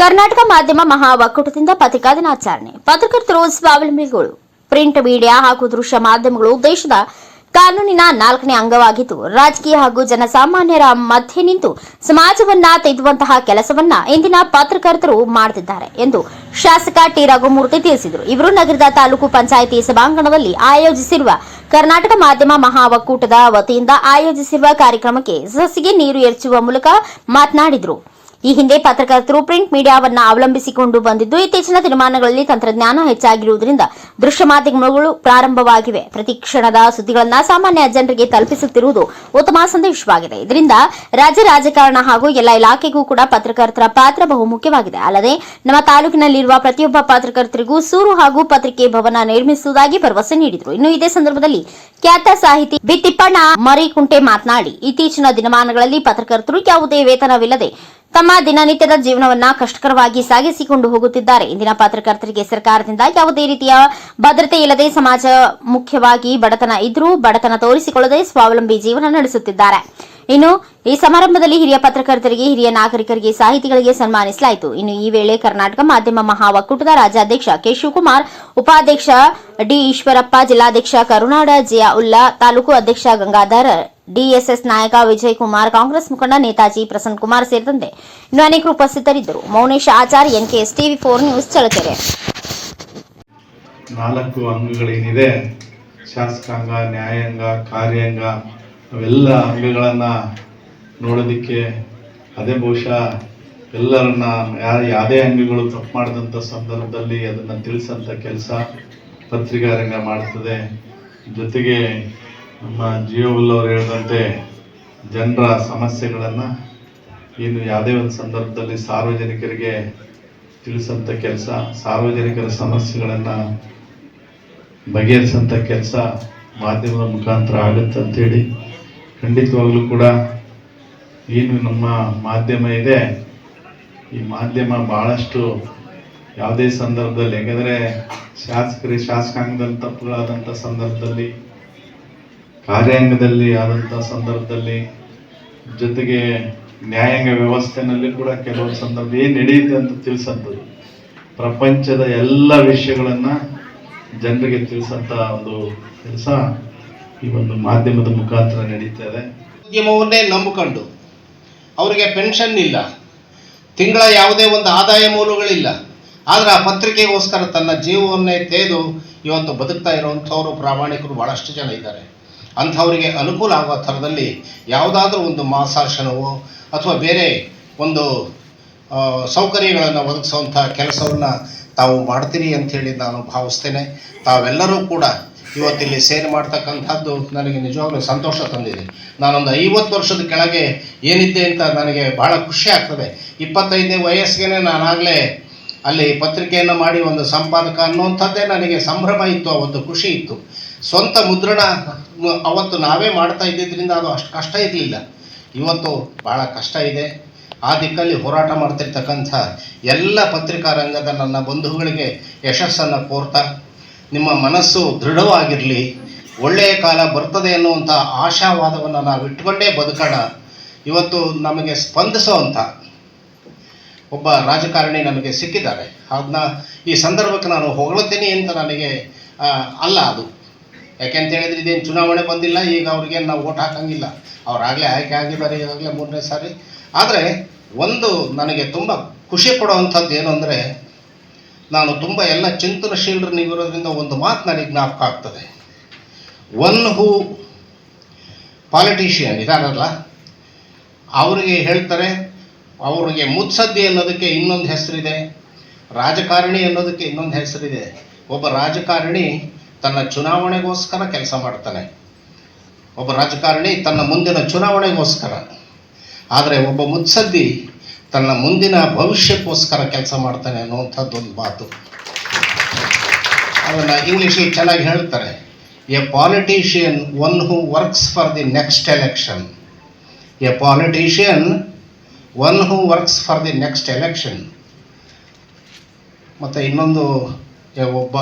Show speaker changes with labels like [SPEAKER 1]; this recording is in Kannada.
[SPEAKER 1] ಕರ್ನಾಟಕ ಮಾಧ್ಯಮ ಮಹಾ ಒಕ್ಕೂಟದಿಂದ ಪತ್ರಿಕಾ ದಿನಾಚರಣೆ. ಪತ್ರಕರ್ತರು ಸ್ವಾವಲಂಬಿಗಳು ಪ್ರಿಂಟ್ ಮೀಡಿಯಾ ಹಾಗೂ ದೃಶ್ಯ ಮಾಧ್ಯಮಗಳು ದೇಶದ ಕಾನೂನಿನ ನಾಲ್ಕನೇ ಅಂಗವಾಗಿದ್ದು, ರಾಜಕೀಯ ಹಾಗೂ ಜನಸಾಮಾನ್ಯರ ಮಧ್ಯೆ ನಿಂತು ಸಮಾಜವನ್ನ ತೆಗೆದುವಂತಹ ಕೆಲಸವನ್ನ ಇಂದಿನ ಪತ್ರಕರ್ತರು ಮಾಡುತ್ತಿದ್ದಾರೆ ಎಂದು ಶಾಸಕ ಟಿ. ರಘುಮೂರ್ತಿ ತಿಳಿಸಿದರು. ಇವರು ನಗರದ ತಾಲೂಕು ಪಂಚಾಯಿತಿ ಸಭಾಂಗಣದಲ್ಲಿ ಆಯೋಜಿಸಿರುವ ಕರ್ನಾಟಕ ಮಾಧ್ಯಮ ಮಹಾ ಒಕ್ಕೂಟದ ವತಿಯಿಂದ ಆಯೋಜಿಸಿರುವ ಕಾರ್ಯಕ್ರಮಕ್ಕೆ ಸಸಿಗೆ ನೀರು ಎರಚುವ ಮೂಲಕ ಮಾತನಾಡಿದರು. ಈ ಹಿಂದೆ ಪತ್ರಕರ್ತರು ಪ್ರಿಂಟ್ ಮೀಡಿಯಾವನ್ನು ಅವಲಂಬಿಸಿಕೊಂಡು ಬಂದಿದ್ದು, ಇತ್ತೀಚಿನ ದಿನಮಾನಗಳಲ್ಲಿ ತಂತ್ರಜ್ಞಾನ ಹೆಚ್ಚಾಗಿರುವುದರಿಂದ ದೃಶ್ಯ ಮಾಧ್ಯಮಗಳು ಪ್ರಾರಂಭವಾಗಿವೆ. ಪ್ರತಿ ಕ್ಷಣದ ಸುದ್ದಿಗಳನ್ನ ಸಾಮಾನ್ಯ ಜನರಿಗೆ ತಲುಪಿಸುತ್ತಿರುವುದು ಉತ್ತಮ ಸಂದೇಶವಾಗಿದೆ. ಇದರಿಂದ ರಾಜ್ಯ ರಾಜಕಾರಣ ಹಾಗೂ ಎಲ್ಲ ಇಲಾಖೆಗೂ ಕೂಡ ಪತ್ರಕರ್ತರ ಪಾತ್ರ ಬಹುಮುಖ್ಯವಾಗಿದೆ. ಅಲ್ಲದೆ, ನಮ್ಮ ತಾಲೂಕಿನಲ್ಲಿರುವ ಪ್ರತಿಯೊಬ್ಬ ಪತ್ರಕರ್ತರಿಗೂ ಸೂರು ಹಾಗೂ ಪತ್ರಿಕೆ ಭವನ ನಿರ್ಮಿಸುವುದಾಗಿ ಭರವಸೆ ನೀಡಿದರು. ಇನ್ನು ಇದೇ ಸಂದರ್ಭದಲ್ಲಿ ಖ್ಯಾತ ಸಾಹಿತಿ ಬಿತ್ತಿಪ್ಪಣ್ಣ ಮರಿಕುಂಟೆ ಮಾತನಾಡಿ, ಇತ್ತೀಚಿನ ದಿನಮಾನಗಳಲ್ಲಿ ಪತ್ರಕರ್ತರು ಯಾವುದೇ ವೇತನವಿಲ್ಲದೆ ತಮ್ಮ ದಿನನಿತ್ಯದ ಜೀವನವನ್ನ ಕಷ್ಟಕರವಾಗಿ ಸಾಗಿಸಿಕೊಂಡು ಹೋಗುತ್ತಿದ್ದಾರೆ. ಇಂದಿನ ಪತ್ರಕರ್ತರಿಗೆ ಸರ್ಕಾರದಿಂದ ಯಾವುದೇ ರೀತಿಯ ಭದ್ರತೆ ಇಲ್ಲದೆ ಸಮಾಜ ಮುಖ್ಯವಾಗಿ ಬಡತನ ಇದ್ರೂ ಬಡತನ ತೋರಿಸಿಕೊಳ್ಳದೆ ಸ್ವಾವಲಂಬಿ ಜೀವನ ನಡೆಸುತ್ತಿದ್ದಾರೆ. ಇನ್ನು ಈ ಸಮಾರಂಭದಲ್ಲಿ ಹಿರಿಯ ಪತ್ರಕರ್ತರಿಗೆ, ಹಿರಿಯ ನಾಗರಿಕರಿಗೆ, ಸಾಹಿತಿಗಳಿಗೆ ಸನ್ಮಾನಿಸಲಾಯಿತು. ಇನ್ನು ಈ ವೇಳೆ ಕರ್ನಾಟಕ ಮಾಧ್ಯಮ ಮಹಾ ಒಕ್ಕೂಟದ ರಾಜ್ಯಾಧ್ಯಕ್ಷ ಕೆ ಶಿವಕುಮಾರ್ ಉಪಾಧ್ಯಕ್ಷ ಡಿ ಈಶ್ವರಪ್ಪ, ಜಿಲ್ಲಾಧ್ಯಕ್ಷ ಕರುನಾಡ ಜಿಯಾ ಉಲ್ಲಾ ತಾಲೂಕು ಅಧ್ಯಕ್ಷ ಗಂಗಾಧರ್ ಡಿಎಸ್ಎಸ್ ನಾಯಕ ವಿಜಯ್ ಕುಮಾರ್ ಕಾಂಗ್ರೆಸ್ ಮುಖಂಡ ನೇತಾಜಿ ಪ್ರಸನ್ನ ಕುಮಾರ್ ಸೇರಿದಂತೆ ಇನ್ನು ಅನೇಕರು ಉಪಸ್ಥಿತರಿದ್ದರು. Mounesh Achar NKS TV four news Challakere
[SPEAKER 2] ನಾಲ್ಕು ಅಂಗಗಳೇನಿದೆ? ಶಾಸಕಾಂಗ, ನ್ಯಾಯಾಂಗ, ಕಾರ್ಯಾಂಗ, ಅವೆಲ್ಲ ಅಂಗಗಳನ್ನ ನೋಡೋದಿಕ್ಕೆ ಅದೇ ಬಹುಶಃ ಎಲ್ಲರನ್ನ ಯಾರು ಯಾವುದೇ ಅಂಗಗಳು ತಪ್ಪು ಮಾಡಿದಂಥ ಸಂದರ್ಭದಲ್ಲಿ ಅದನ್ನು ತಿಳಿಸಂಥ ಕೆಲಸ ಪತ್ರಿಕಾ ರಂಗ ಮಾಡ್ತದೆ. ಜೊತೆಗೆ ನಮ್ಮ ಜಿಯೋಲ್ ಅವರು ಹೇಳಿದಂತೆ ಜನರ ಸಮಸ್ಯೆಗಳನ್ನು ಏನು ಯಾವುದೇ ಒಂದು ಸಂದರ್ಭದಲ್ಲಿ ಸಾರ್ವಜನಿಕರಿಗೆ ತಿಳಿಸಂಥ ಕೆಲಸ, ಸಾರ್ವಜನಿಕರ ಸಮಸ್ಯೆಗಳನ್ನು ಬಗೆಹರಿಸಂಥ ಕೆಲಸ ಮಾಧ್ಯಮದ ಮುಖಾಂತರ ಆಗುತ್ತೆ ಅಂತೇಳಿ ಖಂಡಿತವಾಗ್ಲೂ ಕೂಡ ಏನು ನಮ್ಮ ಮಾಧ್ಯಮ ಇದೆ. ಈ ಮಾಧ್ಯಮ ಭಾಳಷ್ಟು ಯಾವುದೇ ಸಂದರ್ಭದಲ್ಲಿ, ಯಾಕೆಂದರೆ ಶಾಸಕರಿಗೆ ಶಾಸಕಾಂಗದಲ್ಲಿ ತಪ್ಪುಗಳಾದಂಥ ಸಂದರ್ಭದಲ್ಲಿ ಕಾರ್ಯಾಂಗದಲ್ಲಿ ಆದಂಥ ಸಂದರ್ಭದಲ್ಲಿ ಜೊತೆಗೆ ನ್ಯಾಯಾಂಗ ವ್ಯವಸ್ಥೆನಲ್ಲಿ ಕೂಡ ಕೆಲವು ಸಂದರ್ಭ ಏನು ನಡೆಯುತ್ತೆ ಅಂತ ತಿಳಿಸಂಥದ್ದು. ಪ್ರಪಂಚದ ಎಲ್ಲ ವಿಷಯಗಳನ್ನು ಜನರಿಗೆ ತಿಳಿಸಂಥ ಒಂದು ಕೆಲಸ ಈ ಒಂದು ಮಾಧ್ಯಮದ ಮುಖಾಂತರ ನಡೀತಾ ಇದೆ.
[SPEAKER 3] ಉದ್ಯಮವನ್ನೇ ನಂಬಿಕೊಂಡು ಅವರಿಗೆ ಪೆನ್ಷನ್ ಇಲ್ಲ. ತಿಂಗಳ ಯಾವುದೇ ಒಂದು ಆದಾಯ ಮೂಲಗಳಿಲ್ಲ. ಆದರೆ ಆ ಪತ್ರಿಕೆಗೋಸ್ಕರ ತನ್ನ ಜೀವವನ್ನೇ ತೇದು ಇವತ್ತು ಬದುಕ್ತಾ ಇರುವಂತವರು ಪ್ರಾಮಾಣಿಕರು ಭಾಳಷ್ಟು ಜನ ಇದ್ದಾರೆ. ಅಂಥವರಿಗೆ ಅನುಕೂಲ ಆಗುವ ಥರದಲ್ಲಿ ಯಾವುದಾದ್ರೂ ಒಂದು ಮಾಸಾಶನವೋ ಅಥವಾ ಬೇರೆ ಒಂದು ಸೌಕರ್ಯಗಳನ್ನು ಒದಗಿಸುವಂಥ ಕೆಲಸವನ್ನು ತಾವು ಮಾಡ್ತೀರಿ ಅಂಥೇಳಿ ನಾನು ಭಾವಿಸ್ತೇನೆ. ತಾವೆಲ್ಲರೂ ಕೂಡ ಇವತ್ತಿಲ್ಲಿ ಸೇರಿ ಮಾಡ್ತಕ್ಕಂಥದ್ದು ನನಗೆ ನಿಜವಾಗ್ಲೂ ಸಂತೋಷ ತಂದಿದೆ. ನಾನೊಂದು ಐವತ್ತು ವರ್ಷದ ಕೆಳಗೆ ಏನಿದ್ದೆ ಅಂತ ನನಗೆ ಬಹಳ ಖುಷಿ ಆಗ್ತದೆ. ಇಪ್ಪತ್ತೈದನೇ ವಯಸ್ಸಿಗೆ ನಾನಾಗಲೇ ಅಲ್ಲಿ ಪತ್ರಿಕೆಯನ್ನು ಮಾಡಿ ಒಂದು ಸಂಪಾದಕ ಅನ್ನುವಂಥದ್ದೇ ನನಗೆ ಸಂಭ್ರಮ ಇತ್ತು ಒಂದು ಖುಷಿ ಇತ್ತು. ಸ್ವಂತ ಮುದ್ರಣ ಅವತ್ತು ನಾವೇ ಮಾಡ್ತಾ ಇದ್ದಿದ್ದರಿಂದ ಅದು ಅಷ್ಟು ಕಷ್ಟ ಇರಲಿಲ್ಲ. ಇವತ್ತು ಭಾಳ ಕಷ್ಟ ಇದೆ. ಆ ದಿಕ್ಕಲ್ಲಿ ಹೋರಾಟ ಮಾಡ್ತಿರ್ತಕ್ಕಂಥ ಎಲ್ಲ ಪತ್ರಿಕಾ ರಂಗದ ನನ್ನ ಬಂಧುಗಳಿಗೆ ಯಶಸ್ಸನ್ನು ಕೋರ್ತಾ. ನಿಮ್ಮ ಮನಸ್ಸು ದೃಢವಾಗಿರಲಿ. ಒಳ್ಳೆಯ ಕಾಲ ಬರ್ತದೆ ಅನ್ನುವಂಥ ಆಶಾವಾದವನ್ನು ನಾವು ಇಟ್ಕೊಂಡೇ ಬದುಕೋಣ. ಇವತ್ತು ನಮಗೆ ಸ್ಪಂದಿಸುವಂಥ ಒಬ್ಬ ರಾಜಕಾರಣಿ ನಮಗೆ ಸಿಕ್ಕಿದ್ದಾರೆ. ಅದನ್ನ ಈ ಸಂದರ್ಭಕ್ಕೆ ನಾನು ಹೊಗಳುತ್ತೇನೆ ಅಂತ ನನಗೆ ಅಲ್ಲ ಅದು. ಯಾಕೆಂತ ಹೇಳಿದ್ರೆ ಇದೇನು ಚುನಾವಣೆ ಬಂದಿಲ್ಲ, ಈಗ ಅವ್ರಿಗೆ ನಾವು ಓಟ್ ಹಾಕಂಗಿಲ್ಲ. ಅವರಾಗಲೇ ಆಯ್ಕೆ ಆಗಿದ್ದಾರೆ, ಈಗಾಗಲೇ ಮೂರನೇ ಸಾರಿ. ಆದರೆ ಒಂದು ನನಗೆ ತುಂಬ ಖುಷಿ ಪಡುವಂಥದ್ದು ಏನು ಅಂದರೆ, ನಾನು ತುಂಬ ಎಲ್ಲ ಚಿಂತನಶೀಲರು ನೀವಿರೋದ್ರಿಂದ ಒಂದು ಮಾತು ನನಗೆ ಜ್ಞಾಪಕ ಆಗ್ತದೆ. ಒನ್ ಹೂ ಪಾಲಿಟಿಷಿಯನ್, ಇದಾರಲ್ಲ, ಅವರಿಗೆ ಹೇಳ್ತಾರೆ ಅವರಿಗೆ ಮುತ್ಸದ್ದಿ ಅನ್ನೋದಕ್ಕೆ ಇನ್ನೊಂದು ಹೆಸರಿದೆ, ರಾಜಕಾರಣಿ ಅನ್ನೋದಕ್ಕೆ ಇನ್ನೊಂದು ಹೆಸರಿದೆ. ಒಬ್ಬ ರಾಜಕಾರಣಿ ತನ್ನ ಚುನಾವಣೆಗೋಸ್ಕರ ಕೆಲಸ ಮಾಡ್ತಾನೆ. ಒಬ್ಬ ರಾಜಕಾರಣಿ ತನ್ನ ಮುಂದಿನ ಚುನಾವಣೆಗೋಸ್ಕರ. ಆದರೆ ಒಬ್ಬ ಮುತ್ಸದ್ದಿ ತನ್ನ ಮುಂದಿನ ಭವಿಷ್ಯಕ್ಕೋಸ್ಕರ ಕೆಲಸ ಮಾಡ್ತಾನೆ ಅನ್ನುವಂಥದ್ದು ಒಂದು ಮಾತು. ಅದನ್ನು ಇಂಗ್ಲೀಷಲ್ಲಿ ಚೆನ್ನಾಗಿ ಹೇಳ್ತಾರೆ, a politician one who works for the next election. A politician one who works for the next election ಮತ್ತು ಇನ್ನೊಂದು ಒಬ್ಬ